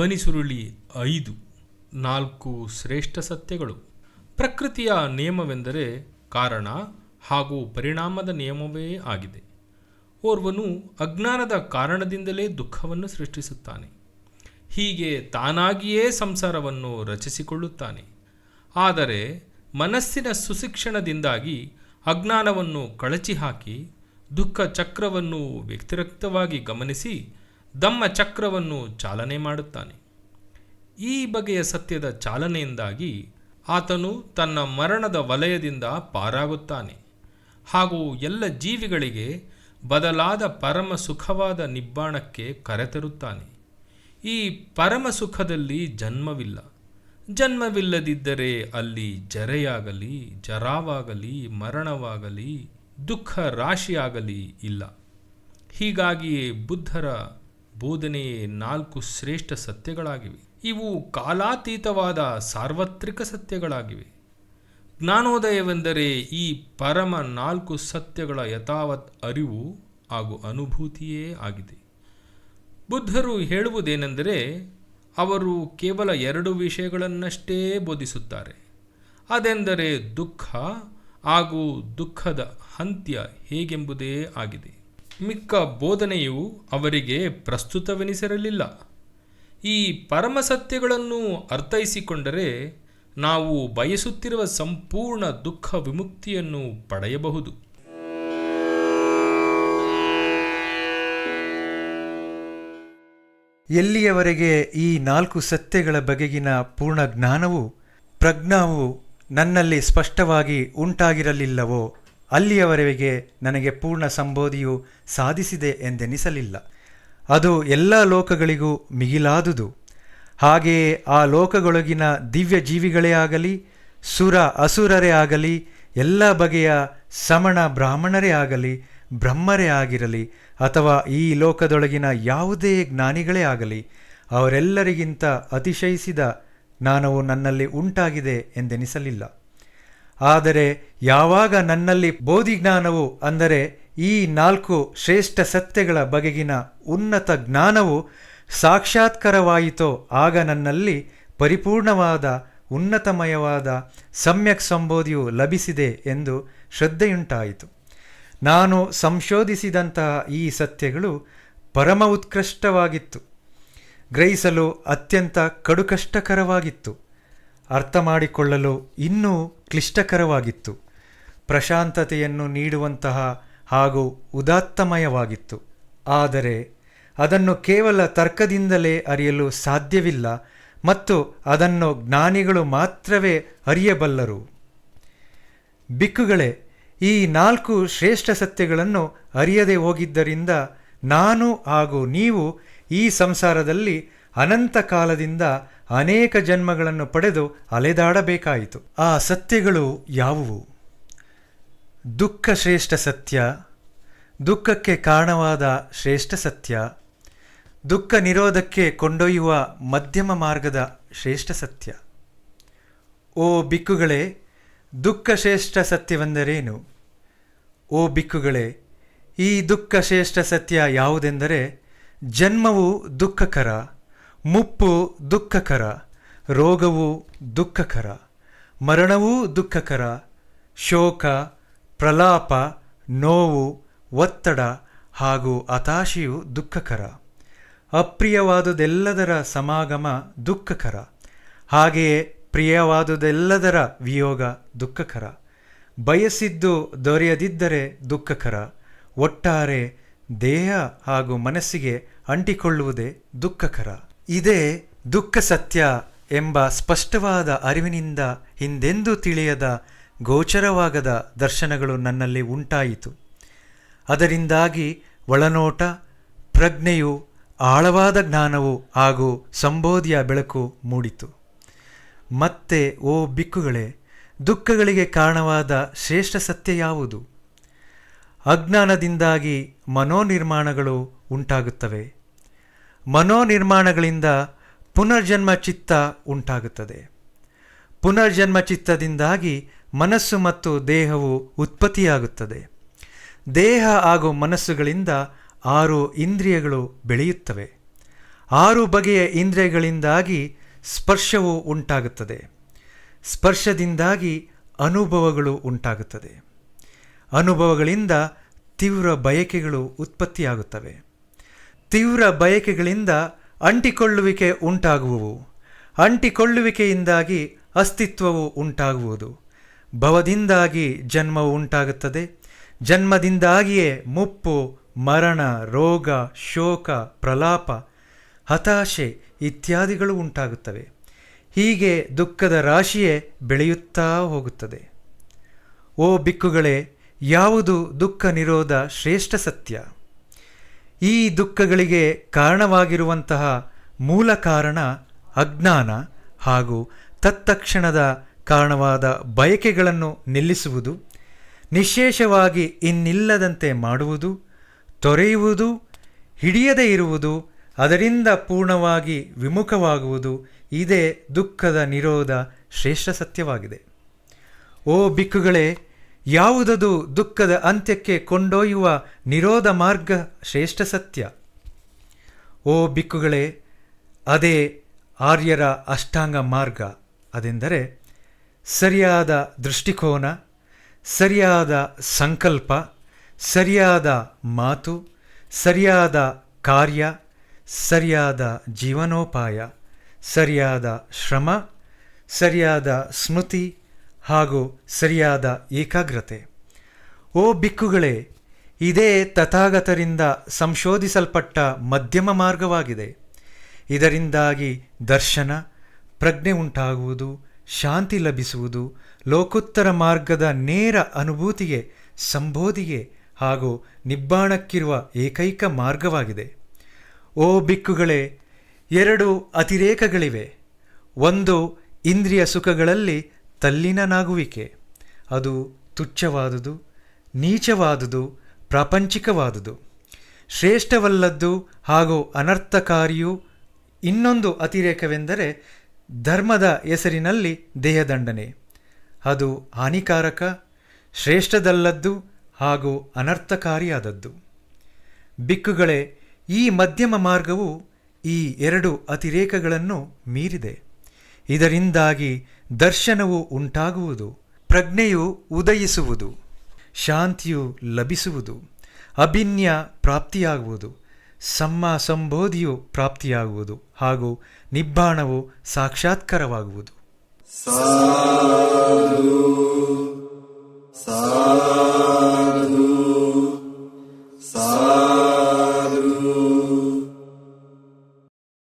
ಧ್ವನಿ ಸುರುಳಿ ಐದು, ನಾಲ್ಕು ಶ್ರೇಷ್ಠ ಸತ್ಯಗಳು. ಪ್ರಕೃತಿಯ ನಿಯಮವೆಂದರೆ ಕಾರಣ ಹಾಗೂ ಪರಿಣಾಮದ ನಿಯಮವೇ ಆಗಿದೆ. ಓರ್ವನು ಅಜ್ಞಾನದ ಕಾರಣದಿಂದಲೇ ದುಃಖವನ್ನು ಸೃಷ್ಟಿಸುತ್ತಾನೆ. ಹೀಗೆ ತಾನಾಗಿಯೇ ಸಂಸಾರವನ್ನು ರಚಿಸಿಕೊಳ್ಳುತ್ತಾನೆ. ಆದರೆ ಮನಸ್ಸಿನ ಸುಶಿಕ್ಷಣದಿಂದಾಗಿ ಅಜ್ಞಾನವನ್ನು ಕಳಚಿ ಹಾಕಿ ದುಃಖ ಚಕ್ರವನ್ನು ವ್ಯತಿರಿಕ್ತವಾಗಿ ಗಮನಿಸಿ ದಮ್ಮ ಚಕ್ರವನ್ನು ಚಾಲನೆ ಮಾಡುತ್ತಾನೆ. ಈ ಬಗೆಯ ಸತ್ಯದ ಚಾಲನೆಯಿಂದಾಗಿ ಆತನು ತನ್ನ ಮರಣದ ವಲಯದಿಂದ ಪಾರಾಗುತ್ತಾನೆ. ಹಾಗೂ ಎಲ್ಲ ಜೀವಿಗಳಿಗೆ ಬದಲಾದ ಪರಮ ಸುಖವಾದ ನಿಬ್ಬಾಣಕ್ಕೆ ಕರೆತರುತ್ತಾನೆ. ಈ ಪರಮ ಸುಖದಲ್ಲಿ ಜನ್ಮವಿಲ್ಲ. ಜನ್ಮವಿಲ್ಲದಿದ್ದರೆ ಅಲ್ಲಿ ಜರೆಯಾಗಲಿ, ಜರಾವಾಗಲಿ, ಮರಣವಾಗಲಿ, ದುಃಖ ರಾಶಿಯಾಗಲಿ ಇಲ್ಲ. ಹೀಗಾಗಿಯೇ ಬುದ್ಧರ ಬೋಧನೆಯೇ ನಾಲ್ಕು ಶ್ರೇಷ್ಠ ಸತ್ಯಗಳಾಗಿವೆ. ಇವು ಕಾಲಾತೀತವಾದ ಸಾರ್ವತ್ರಿಕ ಸತ್ಯಗಳಾಗಿವೆ. ಜ್ಞಾನೋದಯವೆಂದರೆ ಈ ಪರಮ ನಾಲ್ಕು ಸತ್ಯಗಳ ಯಥಾವತ್ ಅರಿವು ಹಾಗೂ ಅನುಭೂತಿಯೇ ಆಗಿದೆ. ಬುದ್ಧರು ಹೇಳುವುದೇನೆಂದರೆ, ಅವರು ಕೇವಲ ಎರಡು ವಿಷಯಗಳನ್ನಷ್ಟೇ ಬೋಧಿಸುತ್ತಾರೆ. ಅದೆಂದರೆ ದುಃಖ ಹಾಗೂ ದುಃಖದ ಅಂತ್ಯ ಹೇಗೆಂಬುದೇ ಆಗಿದೆ. ಮಿಕ್ಕ ಬೋಧನೆಯು ಅವರಿಗೆ ಪ್ರಸ್ತುತವೆನಿಸಿರಲಿಲ್ಲ. ಈ ಪರಮ ಸತ್ಯಗಳನ್ನು ಅರ್ಥೈಸಿಕೊಂಡರೆ ನಾವು ಬಯಸುತ್ತಿರುವ ಸಂಪೂರ್ಣ ದುಃಖ ವಿಮುಕ್ತಿಯನ್ನು ಪಡೆಯಬಹುದು. ಎಲ್ಲಿಯವರೆಗೆ ಈ ನಾಲ್ಕು ಸತ್ಯಗಳ ಬಗೆಗಿನ ಪೂರ್ಣ ಜ್ಞಾನವು ಪ್ರಜ್ಞಾವು ನನ್ನಲ್ಲಿ ಸ್ಪಷ್ಟವಾಗಿ ಉಂಟಾಗಿರಲಿಲ್ಲವೋ ಅಲ್ಲಿಯವರೆಗೆ ನನಗೆ ಪೂರ್ಣ ಸಂಬೋಧಿಯು ಸಾಧಿಸಿದೆ ಎಂದೆನಿಸಲಿಲ್ಲ. ಅದು ಎಲ್ಲ ಲೋಕಗಳಿಗೂ ಮಿಗಿಲಾದುದು. ಹಾಗೆಯೇ ಆ ಲೋಕಗಳೊಳಗಿನ ದಿವ್ಯ ಜೀವಿಗಳೇ ಆಗಲಿ, ಸುರ ಅಸುರರೇ ಆಗಲಿ, ಎಲ್ಲ ಬಗೆಯ ಸಮಣ ಬ್ರಾಹ್ಮಣರೇ ಆಗಲಿ, ಬ್ರಹ್ಮರೇ ಆಗಿರಲಿ, ಅಥವಾ ಈ ಲೋಕದೊಳಗಿನ ಯಾವುದೇ ಜ್ಞಾನಿಗಳೇ ಆಗಲಿ, ಅವರೆಲ್ಲರಿಗಿಂತ ಅತಿಶಯಿಸಿದ ಜ್ಞಾನವು ನನ್ನಲ್ಲಿ ಉಂಟಾಗಿದೆ ಎಂದೆನಿಸಲಿಲ್ಲ. ಆದರೆ ಯಾವಾಗ ನನ್ನಲ್ಲಿ ಬೋಧಿಜ್ಞಾನವು ಅಂದರೆ ಈ ನಾಲ್ಕು ಶ್ರೇಷ್ಠ ಸತ್ಯಗಳ ಬಗೆಗಿನ ಉನ್ನತ ಜ್ಞಾನವು ಸಾಕ್ಷಾತ್ಕರವಾಯಿತೋ ಆಗ ನನ್ನಲ್ಲಿ ಪರಿಪೂರ್ಣವಾದ ಉನ್ನತಮಯವಾದ ಸಮ್ಯಕ್ ಸಂಬೋಧಿಯು ಲಭಿಸಿದೆ ಎಂದು ಶ್ರದ್ಧೆಯುಂಟಾಯಿತು. ನಾನು ಸಂಶೋಧಿಸಿದಂತಹ ಈ ಸತ್ಯಗಳು ಪರಮ ಉತ್ಕೃಷ್ಟವಾಗಿತ್ತು. ಗ್ರಹಿಸಲು ಅತ್ಯಂತ ಕಡುಕಷ್ಟಕರವಾಗಿತ್ತು. ಅರ್ಥ ಮಾಡಿಕೊಳ್ಳಲು ಇನ್ನೂ ಕ್ಲಿಷ್ಟಕರವಾಗಿತ್ತು. ಪ್ರಶಾಂತತೆಯನ್ನು ನೀಡುವಂತಹ ಹಾಗೂ ಉದಾತ್ತಮಯವಾಗಿತ್ತು. ಆದರೆ ಅದನ್ನು ಕೇವಲ ತರ್ಕದಿಂದಲೇ ಅರಿಯಲು ಸಾಧ್ಯವಿಲ್ಲ ಮತ್ತು ಅದನ್ನು ಜ್ಞಾನಿಗಳು ಮಾತ್ರವೇ ಅರಿಯಬಲ್ಲರು. ಬಿಕ್ಕುಗಳೇ, ಈ ನಾಲ್ಕು ಶ್ರೇಷ್ಠ ಸತ್ಯಗಳನ್ನು ಅರಿಯದೆ ಹೋಗಿದ್ದರಿಂದ ನಾನು ಹಾಗೂ ನೀವು ಈ ಸಂಸಾರದಲ್ಲಿ ಅನಂತ ಕಾಲದಿಂದ ಅನೇಕ ಜನ್ಮಗಳನ್ನು ಪಡೆದು ಅಲೆದಾಡಬೇಕಾಯಿತು. ಆ ಸತ್ಯಗಳು ಯಾವುವು? ದುಃಖ ಶ್ರೇಷ್ಠ ಸತ್ಯ, ದುಃಖಕ್ಕೆ ಕಾರಣವಾದ ಶ್ರೇಷ್ಠ ಸತ್ಯ, ದುಃಖ ನಿರೋಧಕ್ಕೆ ಕೊಂಡೊಯ್ಯುವ ಮಧ್ಯಮ ಮಾರ್ಗದ ಶ್ರೇಷ್ಠ ಸತ್ಯ. ಓ ಬಿಕ್ಕುಗಳೇ ದುಃಖ ಶ್ರೇಷ್ಠ ಸತ್ಯವೆಂದರೇನು? ಓ ಬಿಕ್ಕುಗಳೇ, ಈ ದುಃಖ ಶ್ರೇಷ್ಠ ಸತ್ಯ ಯಾವುದೆಂದರೆ, ಜನ್ಮವು ದುಃಖಕರ ಮುಪ್ಪು ದುಃಖಕರ, ರೋಗವು ದುಃಖಕರ, ಮರಣವೂ ದುಃಖಕರ, ಶೋಕ, ಪ್ರಲಾಪ, ನೋವು, ಒತ್ತಡ ಹಾಗೂ ಹತಾಶೆಯು ದುಃಖಕರ. ಅಪ್ರಿಯವಾದುದೆಲ್ಲದರ ಸಮಾಗಮ ದುಃಖಕರ. ಹಾಗೆಯೇ ಪ್ರಿಯವಾದುದೆಲ್ಲದರ ವಿಯೋಗ ದುಃಖಕರ. ಬಯಸಿದ್ದು ದೊರೆಯದಿದ್ದರೆ ದುಃಖಕರ. ಒಟ್ಟಾರೆ ದೇಹ ಹಾಗೂ ಮನಸ್ಸಿಗೆ ಅಂಟಿಕೊಳ್ಳುವುದೇ ದುಃಖಕರ. ಇದೇ ದುಃಖ ಸತ್ಯ ಎಂಬ ಸ್ಪಷ್ಟವಾದ ಅರಿವಿನಿಂದ ಹಿಂದೆಂದೂ ತಿಳಿಯದ ಗೋಚರವಾಗದ ದರ್ಶನಗಳು ನನ್ನಲ್ಲಿ ಉಂಟಾಯಿತು. ಅದರಿಂದಾಗಿ ಒಳನೋಟ, ಪ್ರಜ್ಞೆಯು, ಆಳವಾದ ಜ್ಞಾನವು ಹಾಗೂ ಸಂಬೋಧಿಯ ಬೆಳಕು ಮೂಡಿತು. ಮತ್ತೆ ಓ ಬಿಕ್ಕುಗಳೇ, ದುಃಖಗಳಿಗೆ ಕಾರಣವಾದ ಶ್ರೇಷ್ಠ ಸತ್ಯ ಯಾವುದು? ಅಜ್ಞಾನದಿಂದಾಗಿ ಮನೋನಿರ್ಮಾಣಗಳು ಉಂಟಾಗುತ್ತವೆ. ಮನೋನಿರ್ಮಾಣಗಳಿಂದ ಪುನರ್ಜನ್ಮ ಚಿತ್ತ ಉಂಟಾಗುತ್ತದೆ. ಪುನರ್ಜನ್ಮ ಚಿತ್ತದಿಂದಾಗಿ ಮನಸ್ಸು ಮತ್ತು ದೇಹವು ಉತ್ಪತ್ತಿಯಾಗುತ್ತದೆ. ದೇಹ ಹಾಗೂ ಮನಸ್ಸುಗಳಿಂದ ಆರು ಇಂದ್ರಿಯಗಳು ಬೆಳೆಯುತ್ತವೆ. ಆರು ಬಗೆಯ ಇಂದ್ರಿಯಗಳಿಂದಾಗಿ ಸ್ಪರ್ಶವು ಉಂಟಾಗುತ್ತದೆ. ಸ್ಪರ್ಶದಿಂದಾಗಿ ಅನುಭವಗಳು ಉಂಟಾಗುತ್ತದೆ. ಅನುಭವಗಳಿಂದ ತೀವ್ರ ಬಯಕೆಗಳು ಉತ್ಪತ್ತಿಯಾಗುತ್ತವೆ. ತೀವ್ರ ಬಯಕೆಗಳಿಂದ ಅಂಟಿಕೊಳ್ಳುವಿಕೆ ಉಂಟಾಗುವುವು. ಅಂಟಿಕೊಳ್ಳುವಿಕೆಯಿಂದಾಗಿ ಅಸ್ತಿತ್ವವು ಉಂಟಾಗುವುದು. ಭವದಿಂದಾಗಿ ಜನ್ಮವು ಉಂಟಾಗುತ್ತದೆ. ಜನ್ಮದಿಂದಾಗಿಯೇ ಮುಪ್ಪು, ಮರಣ, ರೋಗ, ಶೋಕ, ಪ್ರಲಾಪ, ಹತಾಶೆ ಇತ್ಯಾದಿಗಳು ಉಂಟಾಗುತ್ತವೆ. ಹೀಗೆ ದುಃಖದ ರಾಶಿಯೇ ಬೆಳೆಯುತ್ತಾ ಹೋಗುತ್ತದೆ. ಓ, ಬಿಕ್ಕುಗಳೇ, ಯಾವುದು ದುಃಖ ನಿರೋಧ ಶ್ರೇಷ್ಠ ಸತ್ಯ? ಈ ದುಃಖಗಳಿಗೆ ಕಾರಣವಾಗಿರುವಂತಹ ಮೂಲ ಕಾರಣ ಅಜ್ಞಾನ ಹಾಗೂ ತತ್ತಕ್ಷಣದ ಕಾರಣವಾದ ಬಯಕೆಗಳನ್ನು ನಿಲ್ಲಿಸುವುದು, ನಿಶೇಷವಾಗಿ ಇನ್ನಿಲ್ಲದಂತೆ ಮಾಡುವುದು, ತೊರೆಯುವುದು, ಹಿಡಿಯದೇ ಇರುವುದು, ಅದರಿಂದ ಪೂರ್ಣವಾಗಿ ವಿಮುಖವಾಗುವುದು, ಇದೇ ದುಃಖದ ನಿರೋಧ ಶ್ರೇಷ್ಠ ಸತ್ಯವಾಗಿದೆ. ಓ, ಬಿಕ್ಕುಗಳೇ ಯಾವುದದು ದುಃಖದ ಅಂತ್ಯಕ್ಕೆ ಕೊಂಡೊಯ್ಯುವ ನಿರೋಧ ಮಾರ್ಗ ಶ್ರೇಷ್ಠ ಸತ್ಯ? ಓ ಬಿಕ್ಕುಗಳೇ, ಅದೇ ಆರ್ಯರ ಅಷ್ಟಾಂಗ ಮಾರ್ಗ. ಅದೆಂದರೆ ಸರಿಯಾದ ದೃಷ್ಟಿಕೋನ, ಸರಿಯಾದ ಸಂಕಲ್ಪ, ಸರಿಯಾದ ಮಾತು, ಸರಿಯಾದ ಕಾರ್ಯ, ಸರಿಯಾದ ಜೀವನೋಪಾಯ, ಸರಿಯಾದ ಶ್ರಮ, ಸರಿಯಾದ ಸ್ಮೃತಿ ಹಾಗೂ ಸರಿಯಾದ ಏಕಾಗ್ರತೆ. ಓ ಬಿಕ್ಕುಗಳೇ, ಇದೇ ತಥಾಗತರಿಂದ ಸಂಶೋಧಿಸಲ್ಪಟ್ಟ ಮಧ್ಯಮ ಮಾರ್ಗವಾಗಿದೆ. ಇದರಿಂದಾಗಿ ದರ್ಶನ, ಪ್ರಜ್ಞೆ ಉಂಟಾಗುವುದು, ಶಾಂತಿ ಲಭಿಸುವುದು, ಲೋಕೋತ್ತರ ಮಾರ್ಗದ ನೇರ ಅನುಭೂತಿಗೆ, ಸಂಬೋಧಿಗೆ ಹಾಗೂ ನಿಬ್ಬಾಣಕ್ಕಿರುವ ಏಕೈಕ ಮಾರ್ಗವಾಗಿದೆ. ಓ ಬಿಕ್ಕುಗಳೇ, ಎರಡು ಅತಿರೇಕಗಳಿವೆ. ಒಂದು ಇಂದ್ರಿಯ ಸುಖಗಳಲ್ಲಿ ತಲ್ಲಿನನಾಗುವಿಕೆ ಅದು ತುಚ್ಛವಾದುದು, ನೀಚವಾದುದು, ಪ್ರಾಪಂಚಿಕವಾದುದು. ಶ್ರೇಷ್ಠವಲ್ಲದ್ದು ಹಾಗೂ ಅನರ್ಥಕಾರಿಯೂ ಇನ್ನೊಂದು ಅತಿರೇಕವೆಂದರೆ ಧರ್ಮದ ಹೆಸರಿನಲ್ಲಿ ದೇಹದಂಡನೆ. ಅದು ಹಾನಿಕಾರಕ, ಶ್ರೇಷ್ಠದಲ್ಲದ್ದು ಹಾಗೂ ಅನರ್ಥಕಾರಿಯಾದದ್ದು. ಬಿಕ್ಕುಗಳೇ, ಈ ಮಧ್ಯಮ ಮಾರ್ಗವು ಈ ಎರಡು ಅತಿರೇಕಗಳನ್ನು ಮೀರಿದೆ. ಇದರಿಂದಾಗಿ ದರ್ಶನವು ಉಂಟಾಗುವುದು, ಪ್ರಜ್ಞೆಯು ಉದಯಿಸುವುದು, ಶಾಂತಿಯು ಲಭಿಸುವುದು, ಅಭಿನ್ಯ ಪ್ರಾಪ್ತಿಯಾಗುವುದು ಸಮ್ಮ ಸಂಬೋಧಿಯು ಪ್ರಾಪ್ತಿಯಾಗುವುದು ಹಾಗೂ ನಿಬ್ಬಾಣವು ಸಾಕ್ಷಾತ್ಕಾರವಾಗುವುದು. ಸಾಧು.